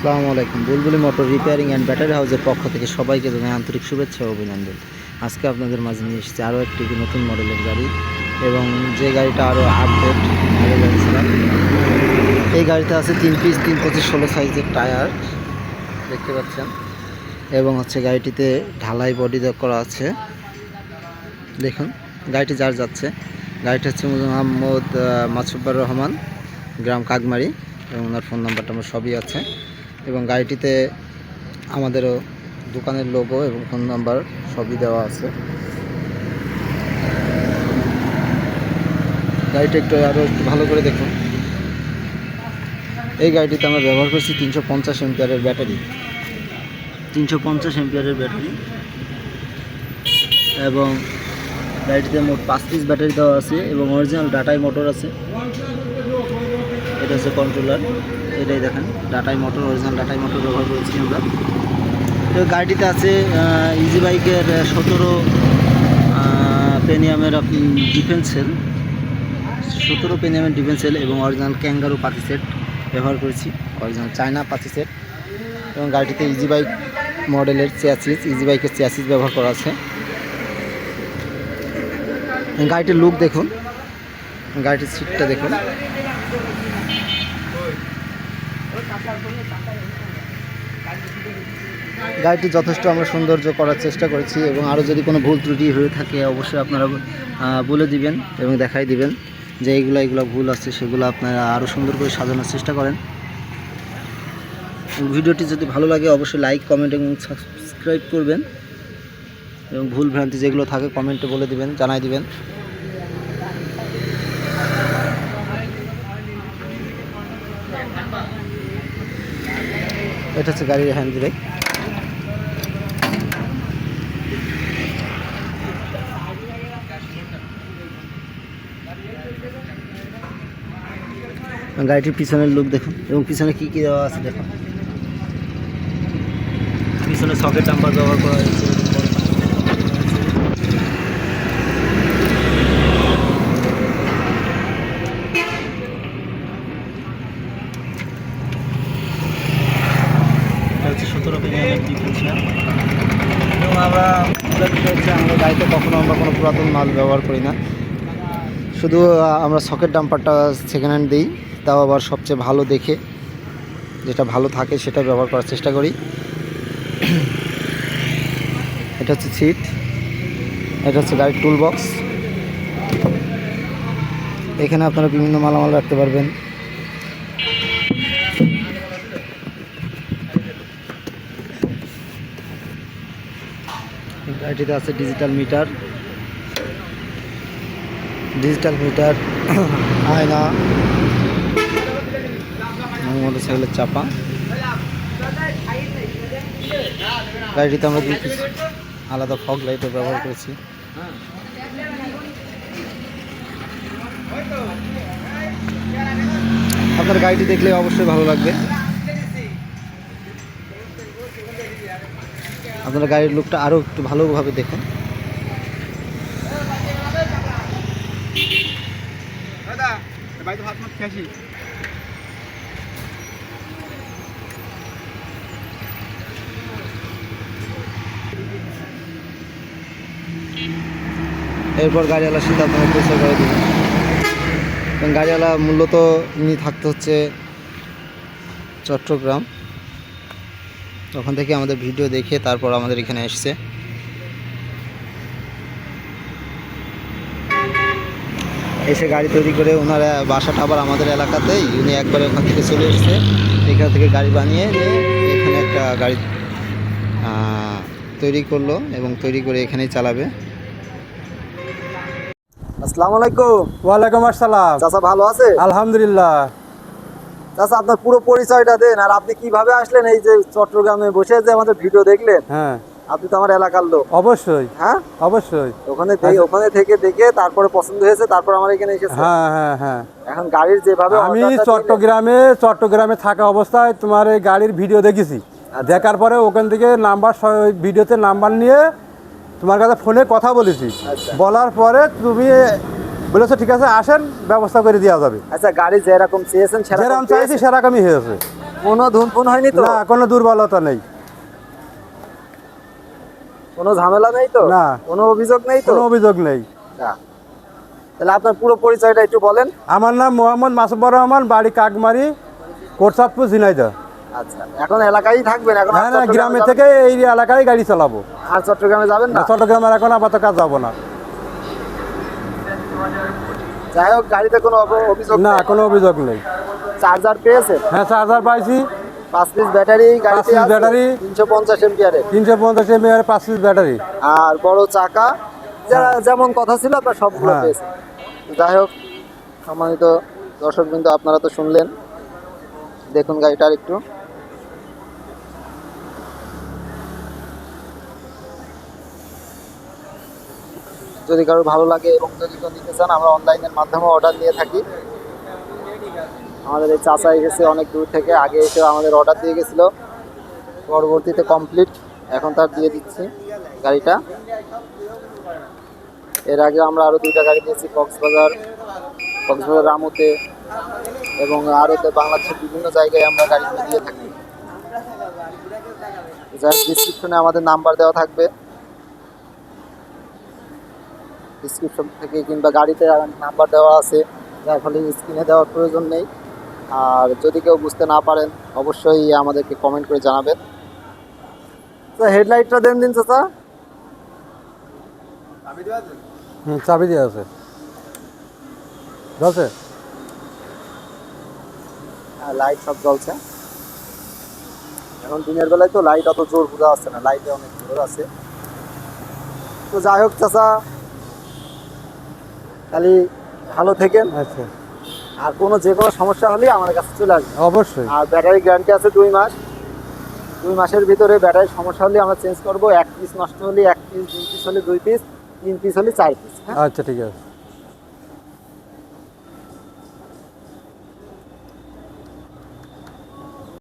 আসসালামু আলাইকুম। বুলবুলি মোটর রিপেয়ারিং অ্যান্ড ব্যাটারি হাউসের পক্ষ থেকে সবাইকে জানাই আন্তরিক শুভেচ্ছা ও অভিনন্দন। আজকে আপনাদের মাঝে নিয়ে এসেছি আরও একটি নতুন মডেলের গাড়ি এবং যে গাড়িটা আরও আপডেট আগে গাড়িছিলাম এই গাড়িতে আছে তিন পিস তিন পঁচিশ, ষোলো সাইজের টায়ার দেখতে পাচ্ছেন। এবং হচ্ছে গাড়িটিতে ঢালাই বডি করা আছে। দেখুন, গাড়িটি যার যাচ্ছে। গাড়িটা হচ্ছে মোহাম্মদ মাসুব্বার রহমান, গ্রাম কাকমারি এবং ওনার ফোন নাম্বারটা আমার সবই আছে। এবং গাড়িটিতে আমাদেরও দোকানের লোগো এবং ফোন নাম্বার সবই দেওয়া আছে। গাড়িটা একটু আরও একটু ভালো করে দেখুন। এই গাড়িটিতে আমরা ব্যবহার করছি তিনশো পঞ্চাশ এমপিয়ারের ব্যাটারি। তিনশো পঞ্চাশ এমপিয়ারের ব্যাটারি। এবং গাড়িটিতে মোট পাঁচ পিস ব্যাটারি দেওয়া আছে এবং অরিজিনাল ডাটাই মোটর আছে। এটা হচ্ছে কন্ট্রোলার এটাই দেখেন ডাটাই মোটর অরিজিনাল ডাটাই মোটর ব্যবহার করেছি আমরা। তো গাড়িটিতে আছে ইজি বাইকের সতেরো পেনিয়ামের ডিফেন্স সেল সতেরো পেনিয়ামের ডিফেন্স সেল এবং অরিজিনাল ক্যাঙ্গারো পাতি সেট ব্যবহার করেছি অরিজিনাল চায়না পাতি সেট এবং গাড়িটিতে ইজি বাইক মডেলের চেয়াসিস ইজি বাইকের চেয়াসিস ব্যবহার করা আছে। গাড়িটির লুক দেখুন, গাড়িটির সিটটা দেখুন। গাড়িটি যথেষ্ট আমরা সৌন্দর্য করার চেষ্টা করেছি এবং আরও যদি কোনো ভুল ত্রুটি হয়ে থাকে, অবশ্যই আপনারা বলে দিবেন এবং দেখাই দিবেন যে এইগুলো এইগুলো ভুল আছে, সেগুলো আপনারা আরও সুন্দর করে সাজানোর চেষ্টা করেন। ভিডিওটি যদি ভালো লাগে, অবশ্যই লাইক, কমেন্ট এবং সাবস্ক্রাইব করবেন। এবং ভুল ভ্রান্তি যেগুলো থাকে, কমেন্টে বলে দিবেন, জানাই দিবেন। এটা হচ্ছে গাড়ির হ্যান্ড ব্রেক গাড়িটির পিছনের লুক দেখুন, এবং পিছনে কি কি দেওয়া আছে দেখুন। পিছনে সকেট নাম্বার ব্যবহার করা হয়েছে। হচ্ছে সতেরো ডিফেন্সার এবং আমরা বিষয় হচ্ছে, আমাদের গাড়িতে কখনো আমরা কোনো পুরাতন মাল ব্যবহার করি না। শুধু আমরা সকেট ডাম্পারটা সেকেন্ড হ্যান্ড দিই, তাও আবার সবচেয়ে ভালো দেখে, যেটা ভালো থাকে সেটা ব্যবহার করার চেষ্টা করি। এটা হচ্ছে সিট এটা হচ্ছে গাড়ির টুল বক্স এখানে আপনারা বিভিন্ন মালামাল রাখতে পারবেন। গাড়িটিতে আছে ডিজিটাল মিটার ডিজিটাল মিটার আয়না মোটর সাইকেলের চাপা। গাড়িটিতে আমরা দুই আলাদা ফগ লাইটও ব্যবহার করেছি। আপনার গাড়িটি দেখলে অবশ্যই ভালো লাগবে। আপনার গাড়ির লুকটা আরও একটু ভালোভাবে দেখুন। এরপর গাড়িওয়ালার সাথে আপনারা পরিচয় করে দেবেন। এবং গাড়িওয়ালা মূলত নিয়ে থাকতে হচ্ছে চট্টগ্রাম। ওখান থেকে আমাদের ভিডিও দেখে তারপর আমাদের এখানে এসছে। এসে গাড়ি তৈরি করে ওনার বাসাটা আবার আমাদের এলাকাতেই উনি একবারে ওখান থেকে চলে এসছে। এখান থেকে গাড়ি বানিয়ে নিয়ে এখানে একটা গাড়ি আহ, তৈরি করল এবং তৈরি করে এখানেই চালাবে। আসসালামু আলাইকুম। ওয়ালাইকুম আসসালাম। চাচা ভালো আছে? আলহামদুলিল্লাহ। চাচা আপনার পুরো পরিচয়টা দেন আর আপনি কীভাবে আসলেন? এই যে চট্টগ্রামে বসে যে আমাদের ভিডিও দেখলেন হ্যাঁ। আপনি তো আমার এলাকার লোক। অবশ্যই। হ্যাঁ? অবশ্যই। ওখানে দে- ওখানে থেকে দেখে তারপরে পছন্দ হয়েছে তারপর আমার এখানে এসেছে। হ্যাঁ হ্যাঁ হ্যাঁ। এখন গাড়ির যেভাবে আমি চট্টগ্রামে চট্টগ্রামে থাকা অবস্থায় তোমার এই গাড়ির ভিডিও দেখেছি। দেখার পরে ওখান থেকে নাম্বার ভিডিওতে নাম্বার নিয়ে তোমার কাছে ফোনে কথা বলেছি। আচ্ছা। বলার পরে তুমি বলেছ ঠিক আছে আসেন ব্যবস্থা করে দেওয়া যাবে। আচ্ছা গাড়ি যেরকম চেয়েছেন যেরকম চাইছি সেরকমই হয়েছে। কোনো ধুনফুন হয়নি তো? না কোনো দুর্বলতা নেই। কোনো ঝামেলা নেই তো? না। কোনো অভিযোগ নেই তো? কোনো অভিযোগ নেই। না। তাহলে আপনার পুরো পরিচয়টা একটু বলেন। আমার নাম মোহাম্মদ মাসুবর রহমান বাড়ি কাকমারি কোটসাদপুর ঝিনাইদহ। আচ্ছা এখন এলাকায় থাকবেন এখন হ্যাঁ গ্রামে থেকে এই এলাকায় গাড়ি চালাবো। আর চট্টগ্রামে যাবেন না চট্টগ্রামের এখন আপাতত কাজ যাব না। যাই হোক গাড়িতে কোনো অভ- অভিযোগ না কোনো অভিযোগ নেই। চার্জার পেয়েছে? হ্যাঁ চার্জার পাইছি। পাঁচ পিস ব্যাটারি ব্যাটারি। তিনশো পঞ্চাশ তিনশো পঞ্চাশ পাঁচ পিস ব্যাটারি আর বড় চাকা। যারা যেমন কথা ছিল আপনার সবগুলো হ্যাঁ। পেয়েছে। যাই হোক সম্মানিত দর্শক বিন্দু আপনারা তো শুনলেন। দেখুন গাড়িটার একটু। যদি কারও ভালো লাগে এবং যদি কেউ নিতে চান, আমরা অনলাইনের মাধ্যমে অর্ডার দিয়ে থাকি। আমাদের এই চাচা এসেছে অনেক দূর থেকে, আগে এসে আমাদের অর্ডার দিয়ে গেছিল। পরবর্তীতে কমপ্লিট এখন তার দিয়ে দিচ্ছি গাড়িটা। এর আগে আমরা আরও দুইটা গাড়ি দিয়েছি কক্সবাজার কক্সবাজার রামুতে এবং আরও তো বাংলাদেশের বিভিন্ন জায়গায় আমরা গাড়ি দিয়ে থাকি। যার ডিসক্রিপশনে আমাদের নাম্বার দেওয়া থাকবে। ডিসক্রিপশন থেকে কিংবা গাড়িতে নাম্বার দেওয়া আছে যার ফলে স্ক্রিনে দেওয়ার প্রয়োজন নেই। আর যদি কেউ বুঝতে না পারেন অবশ্যই আমাদেরকে কমেন্ট করে জানাবেন। তো হেডলাইটটা দেন দিন চাচা। হুম চাবি দিয়ে আছে। আছে হ্যাঁ লাইট সব জ্বলছে। এখন দিনের বেলায় তো লাইট অত জোর বোঝা যাচ্ছে না লাইটে অনেক জোর আছে। তো যাই হোক চাচা খালি ভালো থেকেন। আচ্ছা। আর কোনো যে কোনো সমস্যা হলে আমার কাছে চলে আসবে অবশ্যই। আর ব্যাটারি গ্যারান্টি আছে দুই মাস। দুই মাসের ভিতরে ব্যাটারির সমস্যা হলে আমরা চেঞ্জ করব। এক পিস নষ্ট হলে এক পিস দুই পিস হলে দুই পিস তিন পিস হলে চার পিস হ্যাঁ? আচ্ছা ঠিক আছে।